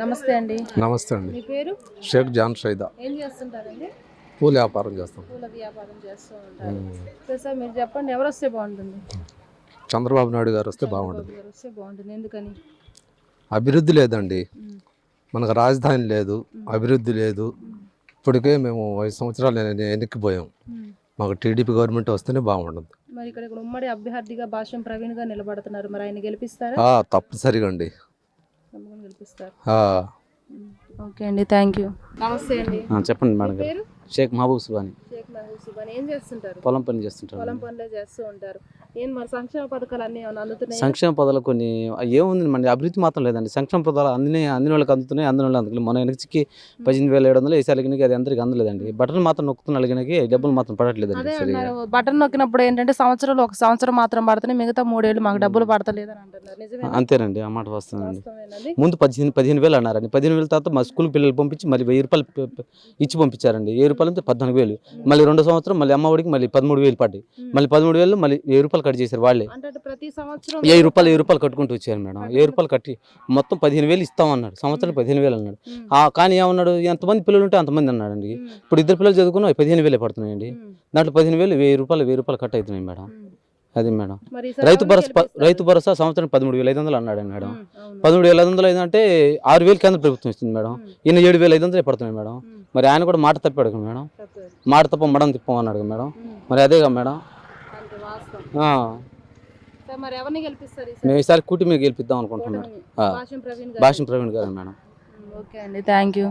నమస్తే అండి. నమస్తే అండి. మీ పేరు? షేక్ జాన్ షైదా. ఏం చేస్తుంటారండి? పూల వ్యాపారం చేస్తాం. పూల వ్యాపారం చేస్తూ ఉంటారు. సరే సార్ మీరు చెప్పండి ఎవరు వస్తే బాగుంటుంది? చంద్రబాబు నాయుడు గారు వస్తే బాగుంటుంది. వస్తే బాగుంటుంది. ఎందుకని? అభివృద్ధి లేదండి. మనకు రాజధాని లేదు అభివృద్ధి లేదు. ఇప్పటికే మేము ఐదు సంవత్సరాలు వెనక్కిపోయాం. మాకు టీడీపీ గవర్నమెంట్ వస్తేనే బాగుంటుంది. మరి ఇక్కడ ఉమ్మడి అభ్యర్థిగా భాష్యం ప్రవీణ్గా నిలబడుతున్నారు. మరి ఆయన గెలిపిస్తారా? తప్పనిసరిగా అండి. గెలిపిస్తారు. ఓకే అండి థ్యాంక్ యూ. నమస్తే అండి. ఆ, చెప్పండి మేడం మీ గారు. పేరు? షేక్ మహబూబ్ సుబాని షేక్ మహబూబ్ సుబాన్ ఏం చేస్తుంటారు? పొలం పని చేస్తుంటారు. పొలం పనులే చేస్తూ ఉంటారు. ఏం మరి సంక్షేమ పథకాలు అన్ని ఏమైనా అందుతున్నాయి? సంక్షేమ పదాలు కొన్ని ఏముంది మన అభివృద్ధి మాత్రం లేదండి. సంక్షేమ పదాలు అందిన అందిన వాళ్ళకి అందుతున్నాయి అందిన వాళ్ళకి అందుకు మన వెనక్కి పద్దెనిమిది వేల ఏడు వందలు వేసాలి అది అందరికి అందలేదండి. బటన్ మాత్రం నొక్కుతున్న అలిగినకి డబ్బులు మాత్రం పడట్లేదండి సరిగా. బటన్ నొక్కినప్పుడు ఏంటంటే సంవత్సరాలు ఒక సంవత్సరం మాత్రం పడుతున్నాయి మిగతా మూడేళ్ళు మాకు డబ్బులు పడతలేదని అంటున్నారు. నిజమే అంతేనండి ఆ మాట వస్తుందండి ముందు పదిహేను పదిహేను వేలు అన్నారండి. పదిహేను వేల తర్వాత మా స్కూల్ పిల్లలు పంపించి మళ్ళీ వెయ్యి రూపాయలు ఇచ్చి పంపించారండి. వెయ్యి రూపాయలు అంటే పద్నాలుగు వేలు. మళ్ళీ రెండో సంవత్సరం మళ్ళీ అమ్మఒడికి మళ్ళీ పదమూడు వేలు పడ్డాయి. మళ్ళీ పదమూడు వేలు మళ్ళీ వెయ్యి రూపాయలు కట్ చేశారు వాళ్ళే ప్రతి సంవత్సరం వెయ్యి రూపాయలు వెయ్యి రూపాయలు కట్టుకుంటూ వచ్చారు మేడం వెయ్యి రూపాయలు కట్టి మొత్తం పదిహేను వేలు ఇస్తామన్నాడు సంవత్సరం పదిహేను వేలు అన్నాడు కానీ ఏమన్నాడు ఎంతమంది పిల్లలు ఉంటే అంతమంది అన్నాడండి. ఇప్పుడు ఇద్దరు పిల్లలు చదువుకున్నా పదిహేను వేలే పడుతున్నాయండి. దాంట్లో పదిహేను వేలు వెయ్యి రూపాయలు వెయ్యి రూపాయలు కట్ అవుతున్నాయి మేడం. అది మేడం రైతు భరోసా? రైతు భరోసా సంవత్సరం పదమూడు వేల ఐదు వందలు అన్నాడు మేడం. పదమూడు వేల ఐదు వందలు ఏంటంటే ఆరు వేలు కేంద్ర ప్రభుత్వం ఇస్తుంది మేడం. ఈయన ఏడు వేల ఐదు వందలే పడుతున్నాయి మేడం. మరి ఆయన కూడా మాట తప్పాడు మేడం. మాట తప్ప మడం తిప్పం అన్నాడు మేడం. మరి అదేగా మేడం అంతే వాస్తవం ఆ, సార్ మరి ఎవరిని గెలిపిస్తారు ఈసారి? మేము ఈసారి కూటమి గెలిపిద్దాం అనుకుంటున్నాం భాషం ప్రవీణ్ గారు మేడం. ఓకే అండి థ్యాంక్ యూ.